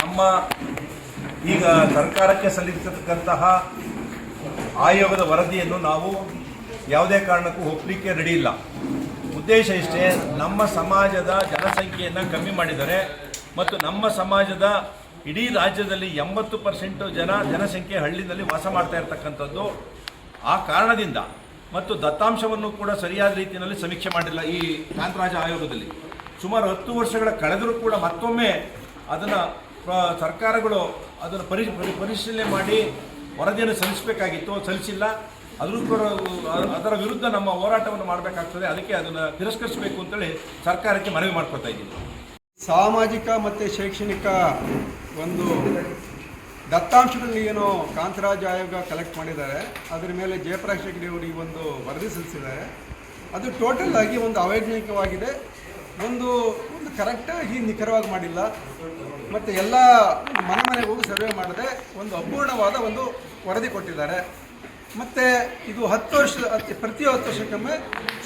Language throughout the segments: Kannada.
ನಮ್ಮ ಈಗ ಸರ್ಕಾರಕ್ಕೆ ಸಲ್ಲಿಸತಕ್ಕಂತಹ ಆಯೋಗದ ವರದಿಯನ್ನು ನಾವು ಯಾವುದೇ ಕಾರಣಕ್ಕೂ ಒಪ್ಪಲಿಕ್ಕೆ ರೆಡಿ ಇಲ್ಲ ಉದ್ದೇಶ ಇಷ್ಟೇ, ನಮ್ಮ ಸಮಾಜದ ಜನಸಂಖ್ಯೆಯನ್ನು ಕಮ್ಮಿ ಮಾಡಿದರೆ ಮತ್ತು ನಮ್ಮ ಸಮಾಜದ ಇಡೀ ರಾಜ್ಯದಲ್ಲಿ ಎಂಬತ್ತು ಪರ್ಸೆಂಟು ಜನ ಜನಸಂಖ್ಯೆ ಹಳ್ಳಿನಲ್ಲಿ ವಾಸ ಮಾಡ್ತಾ ಇರತಕ್ಕಂಥದ್ದು ಆ ಕಾರಣದಿಂದ ಮತ್ತು ದತ್ತಾಂಶವನ್ನು ಕೂಡ ಸರಿಯಾದ ರೀತಿಯಲ್ಲಿ ಸಮೀಕ್ಷೆ ಮಾಡಿಲ್ಲ ಈ ಕಾಂತರಾಜ ಆಯೋಗದಲ್ಲಿ. ಸುಮಾರು ಹತ್ತು ವರ್ಷಗಳ ಕಳೆದರೂ ಕೂಡ ಮತ್ತೊಮ್ಮೆ ಅದನ್ನು ಸರ್ಕಾರಗಳು ಅದನ್ನು ಪರಿ ಪರಿ- ಪರಿಶೀಲನೆ ಮಾಡಿ ವರದಿಯನ್ನು ಸಲ್ಲಿಸಬೇಕಾಗಿತ್ತು, ಸಲ್ಲಿಸಿಲ್ಲ. ಅದ್ರ ಅದರ ವಿರುದ್ಧ ನಮ್ಮ ಹೋರಾಟವನ್ನು ಮಾಡಬೇಕಾಗ್ತದೆ. ಅದಕ್ಕೆ ಅದನ್ನು ತಿರಸ್ಕರಿಸಬೇಕು ಅಂತೇಳಿ ಸರ್ಕಾರಕ್ಕೆ ಮನವಿ ಮಾಡ್ಕೊತಾ ಇದ್ದೀನಿ. ಸಾಮಾಜಿಕ ಮತ್ತು ಶೈಕ್ಷಣಿಕ ಒಂದು ದತ್ತಾಂಶದಲ್ಲಿ ಏನು ಕಾಂತರಾಜ್ ಆಯೋಗ ಕಲೆಕ್ಟ್ ಮಾಡಿದ್ದಾರೆ. ಅದರ ಮೇಲೆ ಜಯಪ್ರಕಾಶ್ ಹೆಗ್ಡೆ ಅವರು ಒಂದು ವರದಿ ಸಲ್ಲಿಸಿದ್ದಾರೆ. ಅದು ಟೋಟಲ್ ಆಗಿ ಒಂದು ಅವೈಜ್ಞಾನಿಕವಾಗಿದೆ. ಒಂದು ಒಂದು ಕರೆಕ್ಟಾಗಿ ನಿಖರವಾಗಿ ಮಾಡಿಲ್ಲ. ಮತ್ತು ಎಲ್ಲ ಮನೆ ಮನೆಗೆ ಹೋಗಿ ಸರ್ವೆ ಮಾಡದೆ ಒಂದು ಅಪೂರ್ಣವಾದ ಒಂದು ವರದಿ ಕೊಟ್ಟಿದ್ದಾರೆ. ಮತ್ತು ಇದು ಹತ್ತು ವರ್ಷ ಪ್ರತಿ ಹತ್ತು ವರ್ಷಕ್ಕೊಮ್ಮೆ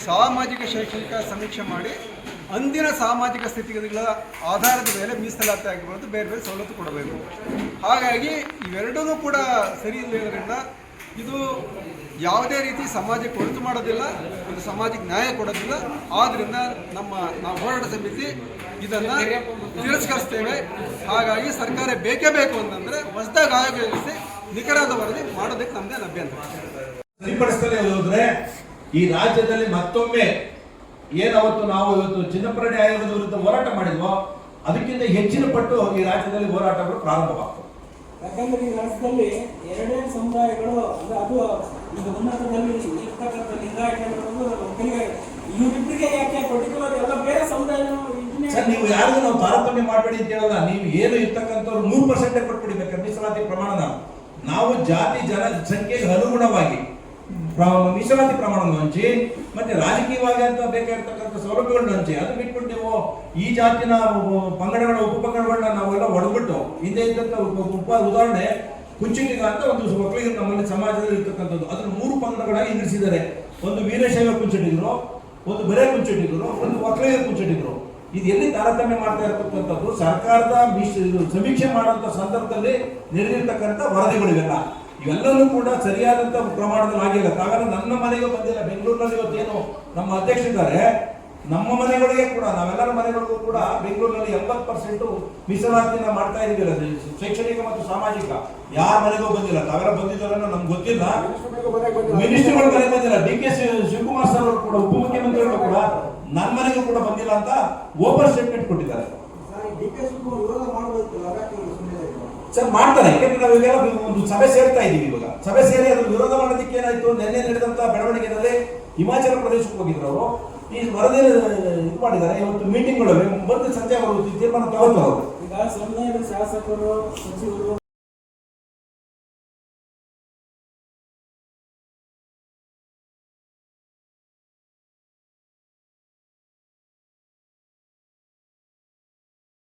ಸಾಮಾಜಿಕ ಶೈಕ್ಷಣಿಕ ಸಮೀಕ್ಷೆ ಮಾಡಿ ಅಂದಿನ ಸಾಮಾಜಿಕ ಸ್ಥಿತಿಗತಿಗಳ ಆಧಾರದ ಮೇಲೆ ಮೀಸಲಾತಿ ಆಗಿರ್ಬೋದು ಬೇರೆ ಬೇರೆ ಸವಲತ್ತು ಕೊಡಬೇಕು. ಹಾಗಾಗಿ ಇವೆರಡೂ ಕೂಡ ಸರಿ ಇಲ್ಲದ್ರಿಂದ ಇದು ಯಾವುದೇ ರೀತಿ ಸಮಾಜಕ್ಕೆ ಒಳಿತು ಮಾಡೋದಿಲ್ಲ, ಒಂದು ಸಮಾಜಕ್ಕೆ ನ್ಯಾಯ ಕೊಡೋದಿಲ್ಲ. ಆದ್ದರಿಂದ ನಮ್ಮ, ನಾವು ಹೋರಾಟ ಸಮಿತಿ ಇದನ್ನು ತಿರಸ್ಕರಿಸ್ತೇವೆ. ಹಾಗಾಗಿ ಸರ್ಕಾರ ಬೇಕೇ ಬೇಕು ಅಂತಂದರೆ ಹೊಸದಾಗಿ ಆಯೋಗ ವ್ಯವಸ್ಥೆ ನಿಖರಾದ ವರದಿ ಮಾಡೋದಕ್ಕೆ ನಮ್ಮದೇ ಅಭ್ಯಂತರ ಸರಿಪಡಿಸ್ತಲೇ ಹೋದ್ರೆ ಈ ರಾಜ್ಯದಲ್ಲಿ ಮತ್ತೊಮ್ಮೆ ಏನಾವತ್ತು ನಾವು ಇವತ್ತು ಚಿನ್ನಪ್ರಣಿ ಆಯೋಗದ ವಿರುದ್ಧ ಹೋರಾಟ ಮಾಡಿದ್ವೋ, ಅದಕ್ಕಿಂತ ಹೆಚ್ಚಿನ ಪಟ್ಟು ಈ ರಾಜ್ಯದಲ್ಲಿ ಹೋರಾಟಗಳು ಪ್ರಾರಂಭವಾಗ್ತವೆ. ಯಾಕಂದ್ರೆ ಈ ರಾಷ್ಟ್ರದಲ್ಲಿ ಎರಡೇ ಸಮುದಾಯಗಳು, ಅಂದ್ರೆ ಅದು ಈಗ ಉನ್ನತದಲ್ಲಿ ಇರ್ತಕ್ಕಂಥ ಒಕ್ಕಲಿಗ ಇವರಿಬ್ಬರಿಗೆ ಯಾಕೆ ಪರ್ಟಿಕ್ಯುಲರ್ ಎಲ್ಲ ಬೇರೆ ಸಮುದಾಯ ಸರ್, ನೀವು ಯಾರಿಗೂ ನಾವು ತಾರತಮ್ಯ ಮಾಡಬೇಡಿ ಅಂತ ಹೇಳಲ್ಲ. ನೀವು ಏನು ಇರ್ತಕ್ಕಂಥವ್ರು ಮೂರು ಪರ್ಸೆಂಟ್ ಕೊಟ್ಬಿಡಿ ಮೀಸಲಾತಿ ಪ್ರಮಾಣನ. ನಾವು ಜಾತಿ ಜನಸಂಖ್ಯೆಗೆ ಅನುಗುಣವಾಗಿ ಮೀಸಲಾತಿ ಪ್ರಮಾಣವನ್ನು ಹಂಚಿ, ಮತ್ತೆ ರಾಜಕೀಯವಾಗಿ ಅಂತ ಬೇಕಾಗಿರ್ತಕ್ಕಂಥ ಸೌಲಭ್ಯಗಳನ್ನ ಹಂಚಿ, ಅದು ಬಿಟ್ಬಿಟ್ಟು ನೀವು ಈ ಜಾತಿನ ಪಂಗಡಗಳ ಉಪಪಂಗಡಗಳನ್ನ ನಾವೆಲ್ಲ ಒಡೆದ್ಬಿಟ್ಟು, ಹಿಂದೆ ಇದ್ದಂಥ ಉಪ ಉಪ ಉದಾಹರಣೆ ಕುಂಚಿಟಿಗ ಅಂತ ಒಂದು ಮಕ್ಕಳಿಗೆ ನಮ್ಮಲ್ಲಿ ಸಮಾಜದಲ್ಲಿ ಇರ್ತಕ್ಕಂಥದ್ದು. ಅದನ್ನು ಮೂರು ಪಂಗಡಗಳಾಗಿ ನಿಲ್ಲಿಸಿದ್ದಾರೆ ಒಂದು ವೀರಶೈವ ಕುಂಚಿಟಿಗರು ಒಂದು ಬರೆ ಕುಂಚಿಟಿಗರು ಒಂದು ಒಕ್ಕಲಿಗ ಕುಂಚಿಟಿಗರು ಇದು ಎಲ್ಲಿ ತಾರತಮ್ಯ ಮಾಡ್ತಾ ಇರತಕ್ಕಂಥದ್ದು? ಸರ್ಕಾರದ ಮೀಸ ಸಮೀಕ್ಷೆ ಮಾಡುವಂತ ಸಂದರ್ಭದಲ್ಲಿ ನೆರೆದಿರ್ತಕ್ಕಂಥ ವರದಿಗಳಿವೆಲ್ಲ. ಇವೆಲ್ಲವೂ ಕೂಡ ಸರಿಯಾದಂತ ಪ್ರಮಾಣದಲ್ಲಿ ಆಗಿಲ್ಲ. ಹಾಗಾದ್ರೆ ನನ್ನ ಮನೆಗೆ ಬಂದಿಲ್ಲ. ಬೆಂಗಳೂರಿನಲ್ಲಿ ಇವತ್ತೇನು ನಮ್ಮ ಅಧ್ಯಕ್ಷರಿದ್ದಾರೆ. ನಮ್ಮ ಮನೆಗಳಿಗೆ ಕೂಡ, ನಾವೆಲ್ಲರ ಮನೆಗಳಿಗೂ ಕೂಡ ಬೆಂಗಳೂರಿನಲ್ಲಿ ಎಂಬತ್ತು ಪರ್ಸೆಂಟ್ ಮೀಸಲಾತಿನ ಮಾಡ್ತಾ ಇದೀವಿ ಅದು ಶೈಕ್ಷಣಿಕ ಮತ್ತು ಸಾಮಾಜಿಕ. ಯಾರ ಮನೆಗೂ ಬಂದಿಲ್ಲ. ತಾವೆಲ್ಲ ಬಂದಿದ್ದಾರೆ ನಮ್ಗೆ ಗೊತ್ತಿಲ್ಲ. ಮಿನಿಸ್ಟರ್ಗಳ ಮನೆಗೆ ಬಂದಿಲ್ಲ. ಡಿ ಕೆ ಶಿವಕುಮಾರ್ ಸರ್ ಅವರು ಕೂಡ, ಉಪಮುಖ್ಯಮಂತ್ರಿಗಳು ಕೂಡ ನನ್ನ ಮನೆಗೂ ಕೂಡ ಬಂದಿಲ್ಲ ಅಂತ ಓಪನ್ ಸ್ಟೇಟ್ಮೆಂಟ್ ಕೊಟ್ಟಿದ್ದಾರೆ. ಸರ್, ಮಾಡ್ತಾರೆ. ಯಾಕಂದ್ರೆ ನಾವು ಇವೆಲ್ಲ ಒಂದು ಸಭೆ ಸೇರ್ತಾ ಇದೀವಿ ಇವಾಗ. ಸಭೆ ಸೇರಿ ಅದ್ರ ವಿರೋಧ ಮಾಡೋದಕ್ಕೆ ಏನಾಯ್ತು? ನಿನ್ನೆ ನಡೆದಂತ ಬೆಳವಣಿಗೆನಲ್ಲಿ ಹಿಮಾಚಲ ಪ್ರದೇಶಕ್ಕೆ ಹೋಗಿದ್ರು ಅವರು. ಈ ವರದಿ ಇದು ಮಾಡಿದ್ದಾರೆ. ಇವತ್ತು ಮೀಟಿಂಗ್ಗಳು ಬಂದು ಸಂಜೆ ಅವರು ತೀರ್ಮಾನ ಅವರು ಈಗ ಸಮುದಾಯದ ಶಾಸಕರು, ಸಚಿವರು